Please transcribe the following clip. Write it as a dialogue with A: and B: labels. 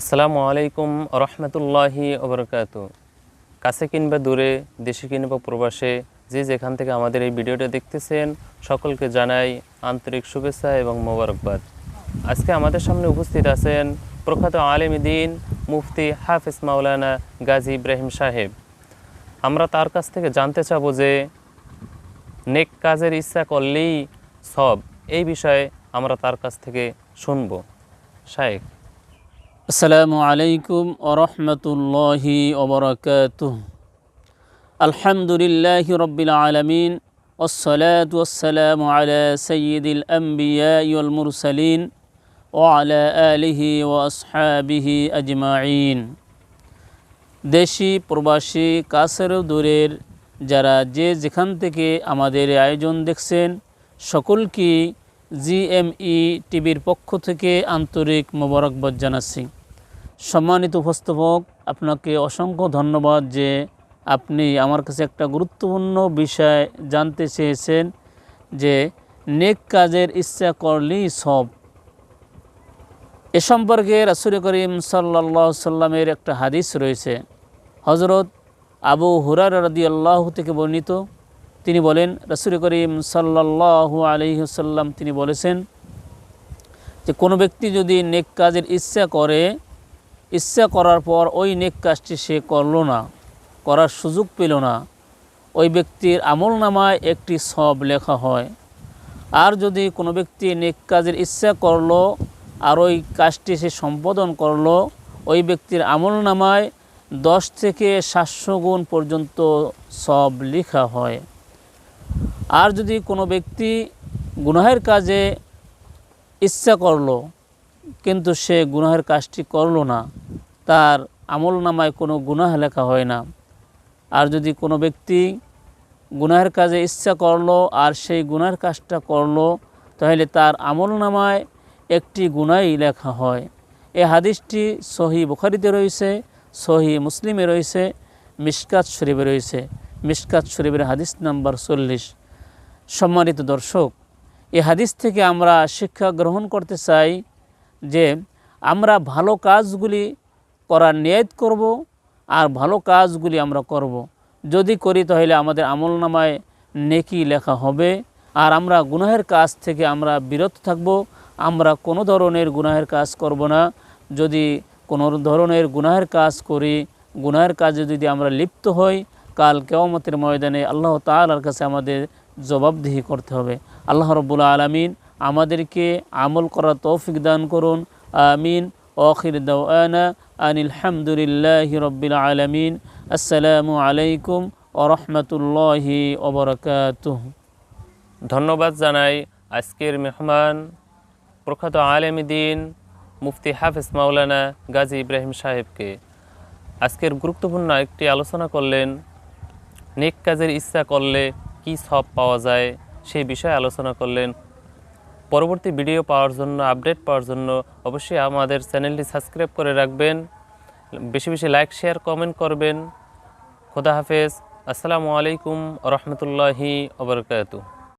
A: আসসালামু আলাইকুম রহমতুল্লাহি ওবরকাত। কাছে কিংবা দূরে, দেশে কিংবা প্রবাসে, যে যেখান থেকে আমাদের এই ভিডিওটা দেখতেছেন, সকলকে জানাই আন্তরিক শুভেচ্ছা এবং মোবারকবাদ। আজকে আমাদের সামনে উপস্থিত আছেন প্রখ্যাত আলেম দিন মুফতি হাফিজ মাওলানা গাজী ইব্রাহিম সাহেব। আমরা তার কাছ থেকে জানতে চাব যে, নেক কাজের ইচ্ছা করলেই সব, এই বিষয়ে আমরা তার কাছ থেকে শুনব। শায়েক
B: السلام عليكم ورحمة الله وبركاته الحمد لله رب العالمين والصلاة والسلام على سيد الأنبياء والمرسلين وعلى آله وأصحابه أجمعين দেশি প্রবাসী কাছের ও দূরের যারা যে যেখান থেকে আমাদের এই আয়োজন দেখছেন সকলকে জিএমই টিভির পক্ষ থেকে আন্তরিক মোবারকবাদ জানাচ্ছি সম্মানিত উপস্থাপক আপনাকে অসংখ্য ধন্যবাদ যে আপনি আমার কাছে একটা গুরুত্বপূর্ণ বিষয় জানতে চেয়েছেন, যে নেক কাজের ইচ্ছা করলেই সব। এ সম্পর্কে রাসুল করিম সাল্লা সাল্লামের একটা হাদিস রয়েছে। হজরত আবু হুরার রদি আল্লাহ থেকে বর্ণিত। তিনি বলেন, রাসুল করিম সাল্লাহ আলহিহসাল্লাম তিনি বলেছেন যে, কোনো ব্যক্তি যদি নেক কাজের ইচ্ছা করে ইচ্ছা করার পর ওই নেক কাজটি সে করল না, করার সুযোগ পেল না। ওই ব্যক্তির আমল নামায় একটি সব লেখা হয়। আর যদি কোনো ব্যক্তি নেক কাজের ইচ্ছা করল আর ওই কাজটি সে সম্পাদন করল, ওই ব্যক্তির আমল নামায় দশ থেকে সাতশো গুণ পর্যন্ত সব লেখা হয়। আর যদি কোনো ব্যক্তি গুনাহের কাজে ইচ্ছা করল কিন্তু সে গুনাহের কাজটি করল না। তার আমল নামায় কোনো গুনাহ লেখা হয় না। আর যদি কোনো ব্যক্তি গুনাহের কাজে ইচ্ছা করল আর সেই গুনাহের কাজটা করল, তাহলে তার আমল নামায় একটি গুনাই লেখা হয়। এই হাদিসটি সহি বুখারিতে রয়েছে, সহি মুসলিমে রয়েছে মিসকাত শরীফে রয়েছে। মিসকাত শরীফের হাদিস নাম্বার চল্লিশ। সম্মানিত দর্শক, এ হাদিস থেকে আমরা শিক্ষা গ্রহণ করতে চাই যে আমরা ভালো কাজগুলি করার নিয়ত করব আর ভালো কাজগুলি আমরা করব। যদি করি তাহলে আমাদের আমল নামায় নেকি লেখা হবে আর আমরা গুনাহের কাজ থেকে আমরা বিরত থাকব। আমরা কোনো ধরনের গুনাহের কাজ করব না। যদি কোনো ধরনের গুনাহের কাজ করি, গুনাহের কাজে যদি আমরা লিপ্ত হই, কাল কেওমতের ময়দানে আল্লাহ তালার কাছে আমাদের জবাবদিহি করতে হবে। আল্লাহ রব্বুল আলমিন আমাদেরকে আমল করার তৌফিক দান করুন। আমিন। ওখির দাওয়ানা আনিল হামদুলিল্লাহি রব্বিল আলমিন। আসসালামু আলাইকুম ও রহমতুল্লাহি ওবরকাতুহ
A: ধন্যবাদ জানাই আজকের মেহমান, প্রখ্যাত আলেম দিন মুফতি হাফিজ মাওলানা গাজী ইব্রাহিম সাহেবকে। আজকের গুরুত্বপূর্ণ একটি আলোচনা করলেন, নেক কাজের ইচ্ছা করলে কি সব পাওয়া যায় সেই বিষয়ে আলোচনা করলেন পরবর্তী ভিডিও পাওয়ার জন্য, আপডেট পাওয়ার জন্য অবশ্যই আমাদের চ্যানেলটি সাবস্ক্রাইব করে রাখবেন। বেশি বেশি লাইক, শেয়ার, কমেন্ট করবেন। খোদা হাফেজ। আসসালামু আলাইকুম রহমতুল্লাহি ওবরকাতু